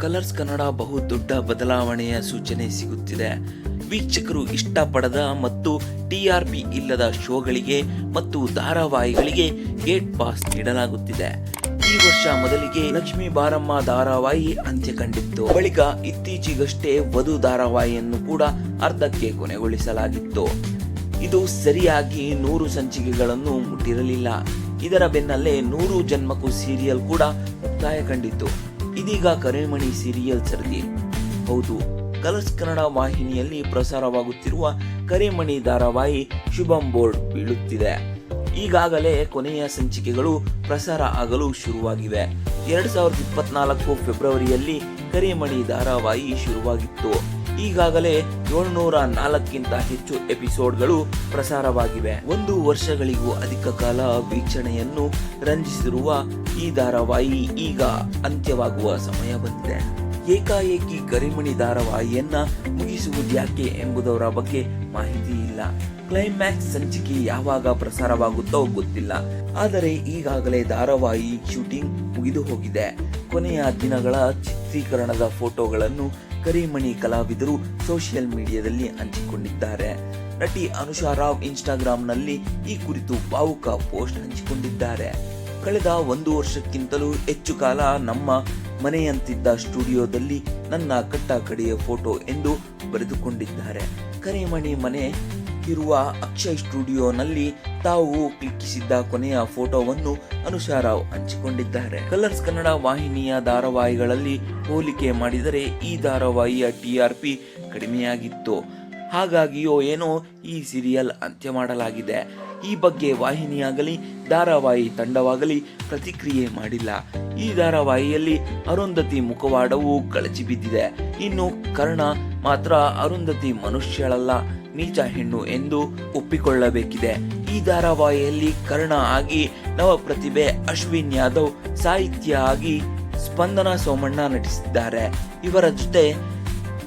Colours Kannada ಬಹು ದೊಡ್ಡ ಬದಲಾವಣೆಯ ಸೂಚನೆ ಸಿಗುತ್ತಿದೆ. ವೀಕ್ಷಕರು ಇಷ್ಟಪಡದ ಮತ್ತು ಟಿಆರ್ಪಿ ಇಲ್ಲದ ಶೋಗಳಿಗೆ ಮತ್ತು ಧಾರಾವಾಹಿಗಳಿಗೆ ಗೇಟ್ ಪಾಸ್ ನೀಡಲಾಗುತ್ತಿದೆ. ಈ ವರ್ಷ ಮೊದಲಿಗೆ ಲಕ್ಷ್ಮೀ ಬಾರಮ್ಮ ಧಾರಾವಾಹಿ ಅಂತ್ಯ ಕಂಡಿತ್ತು. ಬಳಿಕ ಇತ್ತೀಚೆಗಷ್ಟೇ ವಧು ಧಾರಾವಾಹಿಯನ್ನು ಕೂಡ ಅರ್ಧಕ್ಕೆ ಕೊನೆಗೊಳಿಸಲಾಗಿತ್ತು. ಇದು ಸರಿಯಾಗಿ ನೂರು ಸಂಚಿಕೆಗಳನ್ನು ಮುಟ್ಟಿರಲಿಲ್ಲ. ಇದರ ಬೆನ್ನಲ್ಲೇ ನೂರು ಜನ್ಮಕ್ಕೂ ಸೀರಿಯಲ್ ಕೂಡ ಮುಕ್ತಾಯ ಕಂಡಿತ್ತು. ಇದೀಗ ಕರೆಮಣಿ ಸೀರಿಯಲ್ ಸರದಿ. ಹೌದು ಕಲರ್ಸ್ ಕನ್ನಡ ವಾಹಿನಿಯಲ್ಲಿ ಪ್ರಸಾರವಾಗುತ್ತಿರುವ ಕರೆಮಣಿ ಧಾರಾವಾಹಿ ಶುಭಂ ಬೋರ್ಡ್ ಬೀಳುತ್ತಿದೆ. ಈಗಾಗಲೇ ಕೊನೆಯ ಸಂಚಿಕೆಗಳು ಪ್ರಸಾರ ಆಗಲು ಶುರುವಾಗಿವೆ. ಎರಡ್ ಸಾವಿರದ ಇಪ್ಪತ್ನಾಲ್ಕು ಫೆಬ್ರವರಿಯಲ್ಲಿ ಕರಿಮಣಿ ಧಾರಾವಾಹಿ ಶುರುವಾಗಿತ್ತು. ಈಗಾಗಲೇ ಏಳುನೂರ ನಾಲ್ಕಿಂತ ಹೆಚ್ಚು ಎಪಿಸೋಡ್ಗಳು ಪ್ರಸಾರವಾಗಿವೆ. ಒಂದು ವರ್ಷಗಳಿಗೂ ಅಧಿಕ ಕಾಲ ವೀಕ್ಷಣೆಯನ್ನು ರಂಜಿಸಿರುವ ಈ ಧಾರಾವಾಹಿ ಈಗ ಅಂತ್ಯವಾಗುವ ಸಮಯ ಬಂದಿದೆ. ಏಕಾಏಕಿ ಕರಿಮಣಿ ಧಾರಾವಾಹಿಯನ್ನ ಮುಗಿಸುವುದ್ಯಾಕೆ ಎಂಬುದರ ಬಗ್ಗೆ ಮಾಹಿತಿ ಇಲ್ಲ. ಕ್ಲೈಮ್ಯಾಕ್ಸ್ ಸಂಚಿಕೆ ಯಾವಾಗ ಪ್ರಸಾರವಾಗುತ್ತೋ ಗೊತ್ತಿಲ್ಲ. ಆದರೆ ಈಗಾಗಲೇ ಧಾರಾವಾಹಿ ಶೂಟಿಂಗ್ ಮುಗಿದು ಹೋಗಿದೆ ಕೊನೆಯ ದಿನಗಳ ಚಿತ್ರೀಕರಣದ ಫೋಟೋಗಳನ್ನು ಕರಿಮಣಿ ಕಲಾವಿದರು ಸೋಷಿಯಲ್ ಮೀಡಿಯಾದಲ್ಲಿ ಹಂಚಿಕೊಂಡಿದ್ದಾರೆ. ನಟಿ ಅನುಷಾ ರಾವ್ ಇನ್ಸ್ಟಾಗ್ರಾಂನಲ್ಲಿ ಈ ಕುರಿತು ಭಾವುಕ ಪೋಸ್ಟ್ ಹಂಚಿಕೊಂಡಿದ್ದಾರೆ. ಕಳೆದ ಒಂದು ವರ್ಷಕ್ಕಿಂತಲೂ ಹೆಚ್ಚು ಕಾಲ ನಮ್ಮ ಮನೆಯಂತಿದ್ದ ಸ್ಟುಡಿಯೋದಲ್ಲಿ ನನ್ನ ಕಟ್ಟ ಕಡೆಯ ಫೋಟೋ ಎಂದು ಬರೆದುಕೊಂಡಿದ್ದಾರೆ. ಕರಿಮಣಿ ಮನೆ ಇರುವ ಅಕ್ಷಯ್ ಸ್ಟುಡಿಯೋನಲ್ಲಿ ತಾವು ಕ್ಲಿಕ್ಕಿಸಿದ್ದ ಕೊನೆಯ ಫೋಟೋವನ್ನು ಅನುಷಾ ರಾವ್ ಹಂಚಿಕೊಂಡಿದ್ದಾರೆ. ಕಲರ್ಸ್ ಕನ್ನಡ ವಾಹಿನಿಯ ಧಾರಾವಾಹಿಗಳಲ್ಲಿ ಹೋಲಿಕೆ ಮಾಡಿದರೆ ಈ ಧಾರಾವಾಹಿಯ ಟಿಆರ್ಪಿ ಕಡಿಮೆಯಾಗಿತ್ತು. ಹಾಗಾಗಿಯೋ ಏನೋ ಈ ಸೀರಿಯಲ್ ಅಂತ್ಯ ಮಾಡಲಾಗಿದೆ. ಈ ಬಗ್ಗೆ ವಾಹಿನಿಯಾಗಲಿ, ಧಾರಾವಾಹಿ ತಂಡವಾಗಲಿ ಪ್ರತಿಕ್ರಿಯೆ ಮಾಡಿಲ್ಲ. ಈ ಧಾರಾವಾಹಿಯಲ್ಲಿ ಅರುಂಧತಿ ಮುಖವಾಡವು ಕಳಚಿ ಬಿದ್ದಿದೆ. ಇನ್ನು ಕರ್ಣ ಮಾತ್ರ ಅರುಂಧತಿ ಮನುಷ್ಯಳಲ್ಲ, ನೀಚ ಹೆಣ್ಣು ಎಂದು ಒಪ್ಪಿಕೊಳ್ಳಬೇಕಿದೆ. ಈ ಧಾರಾವಾಹಿಯಲ್ಲಿ ಕರ್ಣ ಆಗಿ ನವ ಪ್ರತಿಭೆ ಅಶ್ವಿನ್ ಯಾದವ್ ಸಾಹಿತ್ಯ ಆಗಿ ಸ್ಪಂದನ ಸೋಮಣ್ಣ ನಟಿಸಿದ್ದಾರೆ. ಇವರ ಜೊತೆ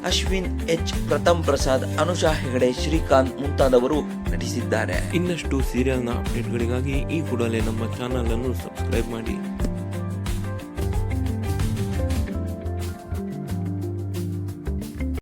ಅಶ್ವಿನ್ ಎಚ್ ಪ್ರಥಮ್ ಪ್ರಸಾದ್, ಅನುಷಾ ಹೆಗಡೆ, ಶ್ರೀಕಾಂತ್ ಮುಂತಾದವರು ನಟಿಸಿದ್ದಾರೆ. ಇನ್ನಷ್ಟು ಸೀರಿಯಲ್ನ ಅಪ್ಡೇಟ್ಗಳಿಗಾಗಿ ಈ ಕೂಡಲೇ ನಮ್ಮ ಚಾನಲ್ ಅನ್ನು ಸಬ್ಸ್ಕ್ರೈಬ್ ಮಾಡಿ.